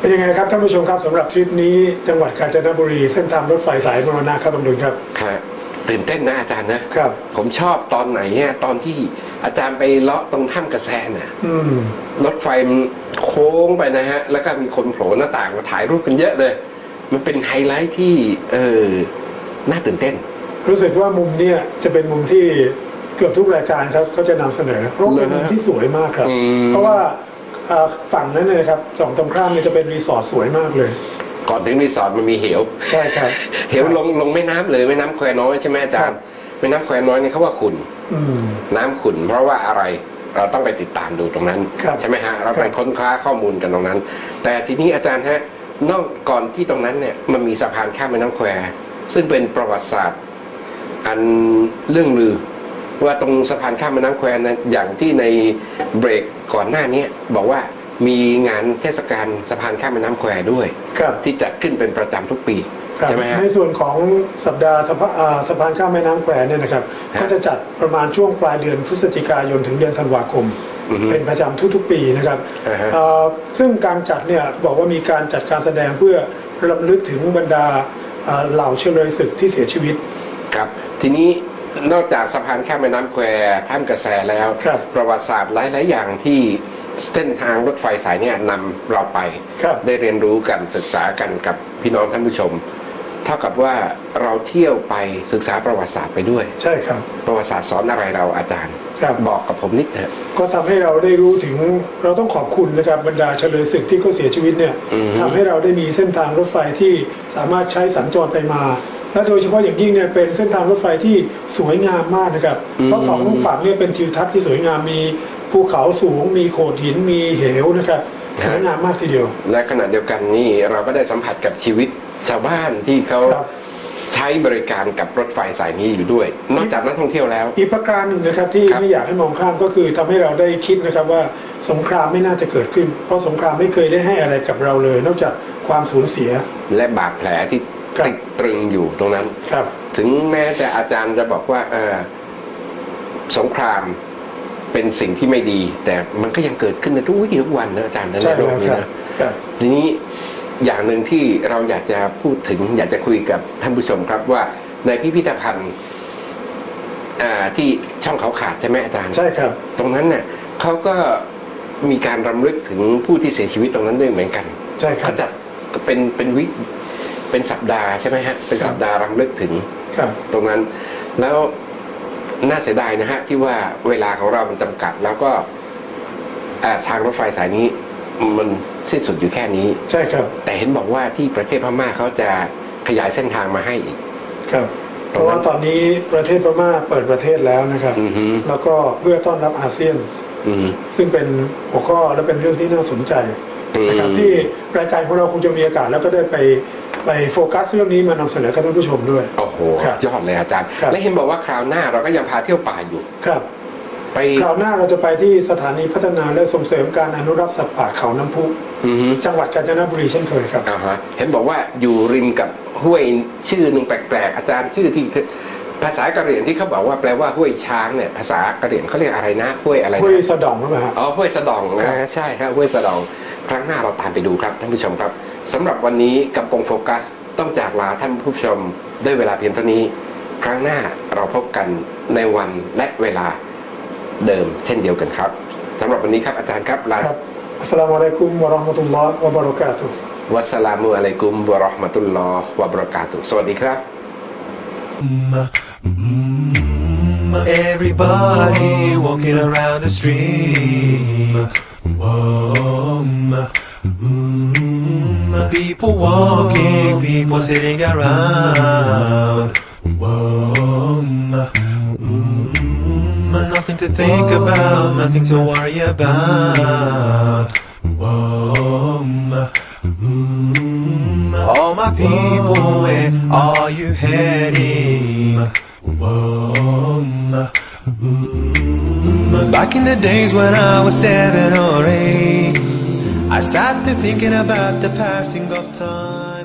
เป็นยังไงครับท่านผู้ชมครับสำหรับทริปนี้จังหวัดกาญจนบุรีเส้นทางรถไฟสายมรณะครับบำรุงครับฮะตื่นเต้นนะอาจารย์นะครับ ผมชอบตอนไหนเนี่ยตอนที่อาจารย์ไปเลาะตรงถ้ำกระแสน่ะอืมรถไฟมันโค้งไปนะฮะ แล้วก็มีคนโผล่หน้าต่างมาถ่ายรูปกันเยอะเลย มันเป็นไฮไลท์ที่เออน่าตื่นเต้น รู้สึกว่ามุมเนี่ยจะเป็นมุมที่ เกือบทุกรายการครับเขาจะนำเสนอเพราะว่าเป็นมุมที่สวยมากครับอืมเพราะว่าเอ่อฝั่งนั้นเนยนะครับสองตรงข้ามเนี่ยจะเป็นรีสอร์ทสวยมากเลยก่อนถึงรีสอร์ทมันมีเหว ใช่ครับ เหวลงลงแม่น้ำเลยแม่น้ำแควน้อยใช่ไหมอาจารย์แม่น้ำแควน้อยนี่เขาว่าขุ่นอืมน้ำขุ่นเพราะว่าอะไรเราต้องไปติดตามดูตรงนั้นครับใช่ไหมฮะเราไปครับค้นคว้าข้อมูลกันตรงนั้น แต่ทีนี้อาจารย์ฮะนอกก่อนที่ตรงนั้นเนี่ยมันมีสะพานข้ามแม่น้ำแควซึ่งเป็นประวัติศาสตร์ อันเรื่องลือ ว่าตรงสะพานข้ามแม่น้ำแควนั้นอย่างที่ในเบรกก่อนหน้านี้บอกว่ามีงานเทศกาลสะพานข้ามแม่น้ำแควด้วยครับ ที่จัดขึ้นเป็นประจำทุกปีครับใช่ไหมฮะ ในส่วนของสัปดาห์สะพาอ่าสะพานข้ามแม่น้ำแควเนี่ยนะครับ ฮะก็จะจัดประมาณช่วงปลายเดือนพฤศจิกายนถึงเดือนธันวาคม อือฮึเป็นประจำทุกๆปีนะครับอ่าฮะ เอ่อซึ่งการจัดเนี่ยบอกว่ามีการจัดการแสดงเพื่อรำลึกถึงบรรดาเอ่อเหล่าเฉลยศึกที่เสียชีวิต ครับ ทีนี้ นอกจากสะพานข้ามแม่น้ำแควท่ามกระแสแล้ว ครับประวัติศาสตร์หลาย ๆ อย่างที่เส้นทางรถไฟสายเนี้นำเราไป ครับ ได้เรียนรู้กันศึกษากันกับพี่น้องท่านผู้ชม เท่ากับว่าเราเที่ยวไปศึกษาประวัติศาสตร์ไปด้วย ใช่ครับ ประวัติศาสตร์สอนอะไรเราอาจารย์ครับ บอกกับผมนิดเถอะ ก็ทำให้เราได้รู้ถึงเราต้องขอบคุณนะครับบรรดาเฉลยศึกที่เขาเสียชีวิตเนี่ยอืม ทำให้เราได้มีเส้นทางรถไฟที่สามารถใช้สัญจรไปมา และโดยเฉพาะอย่างยิ่งเนี่ยเป็นเส้นทางรถไฟที่สวยงามมากนะครับ เพราะสองฝั่งเนี่ยเป็นทิวทัศน์ที่สวยงามมีภูเขาสูง มีโขดหินมีเหวนะครับสวยงามมากทีเดียว และขณะเดียวกันนี่เราก็ได้สัมผัสกับชีวิตชาวบ้านที่เขาครับใช้บริการกับรถไฟสายนี้อยู่ด้วย นอกจากนักท่องเที่ยวแล้ว อีกประการหนึ่งนะครับที่ครับไม่อยากให้มองข้ามก็คือทำให้เราได้คิดนะครับว่าสงครามไม่น่าจะเกิดขึ้น เพราะสงครามไม่เคยได้ให้อะไรกับเราเลย นอกจากความสูญเสียและบาดแผลที่ครับ ติดตรึงอยู่ตรงนั้นครับ ถึงแม้แต่อาจารย์จะบอกว่าเออสงครามเป็นสิ่งที่ไม่ดี แต่มันก็ยังเกิดขึ้นในทุกวิถีทุกวันนะอาจารย์นะใช่ในโลกแล้วนี้ครับนะครับทีนี้อย่างหนึ่งที่เราอยากจะพูดถึง อยากจะคุยกับท่านผู้ชมครับว่าในพิพิธภัณฑ์อ่าที่ช่องเขาขาดใช่ไหมอาจารย์ใช่ครับ ตรงนั้นเนี่ยเขาก็มีการรำลึกถึงผู้ที่เสียชีวิตตรงนั้นด้วยเหมือนกัน ใช่ครัเขาบจัดเป็นเป็นวิ เป็นสัปดาห์ใช่ไหมฮะ เป็นครับสัปดาห์รำลึกถึงครับตรงนั้น แล้วน่าเสียดายนะฮะที่ว่าเวลาของเรามันจำกัด แล้วก็อ่าทางรถไฟสายนี้มันสิ้นสุดอยู่แค่นี้ใช่ครับ แต่เห็นบอกว่าที่ประเทศพม่าเขาจะขยายเส้นทางมาให้อีก ครับ เพตรงนั้นราะว่าตอนนี้ประเทศพม่าเปิดประเทศแล้วนะครับอือฮึแล้วก็เพื่อต้อนรับอาเซียนอืมซึ่งเป็นหัวข้อและเป็นเรื่องที่น่าสนใจนะครับอืมที่รายการของเราคงจะมีโอกาสแล้วก็ได้ไป ไปโฟกัสเรื่องนี้มานำเสนอกับท่านผู้ชมด้วย โอ้โหครับยอดเลยอาจารย์ ครับ และเห็นบอกว่าคราวหน้าเราก็ยังพาเที่ยวป่าอยู่ ครับไปคราวหน้าเราจะไปที่สถานีพัฒนาและส่งเสริมการอนุรักษ์สัตว์ป่าเขาน้ำพุ อือฮึจังหวัดกาญจนบุรีเช่นเคยครับ อ่าฮะเห็นบอกว่าอยู่ริมกับห้วยชื่อหนึ่งแปลกๆ อาจารย์ชื่อที่คือภาษากะเหรี่ยงที่เขาบอกว่าแปลว่าห้วยช้างเนี่ยภาษากะเหรี่ยงเขาเรียกอะไรนะห้วยอะไรห้วยนะสะดองหรือเปล่าฮะ อ๋อห้วยสะดองครันะบใช่ครับห้วยสะดอง ครั้งหน้าเราตามไปดูครับท่านผู้ชมครับ สำหรับวันนี้กับกงโฟกัส ต้องจากลาท่านผู้ชมด้วยเวลาเพียงเท่านี้ ครั้งหน้าเราพบกันในวันและเวลาเดิมเช่นเดียวกันครับสำหรับวันนี้ครับอาจารย์ครับลาครับอัสสลามุอะลัยกุมวะเราะห์มะตุลลอฮ์วะบะเราะกาตุฮ์วัสสลามุอะลัยกุมวะเราะห์มะตุลลอฮ์วะบะเราะกาตุฮ์สวัสดีครับ Everybody walking around the street. People walking, people sitting around. Mm, nothing to think about, nothing to worry about. Mm, all my people, where are you heading? Mm, Back in the days when I was seven or eight, I sat there thinking about the passing of time.